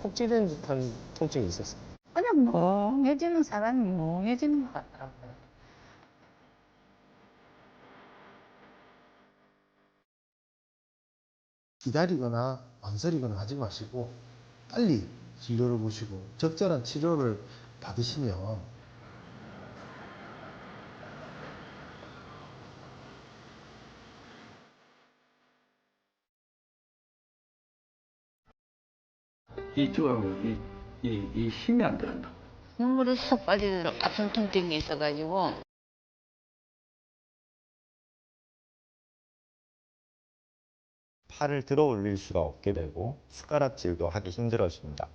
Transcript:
콕 찌르는 듯한 통증이 있었어요. 그냥 멍해지는 사람이 멍해지는 것 같더라고요. 기다리거나 망설이거나 하지 마시고 빨리 진료를 보시고 적절한 치료를 받으시면 이쪽하고 이, 이, 이 힘이 안 된다. 눈물이 쏙 빠지도록 아픈 통증이 있어가지고 팔을 들어 올릴 수가 없게 되고 숟가락질도 하기 힘들어집니다.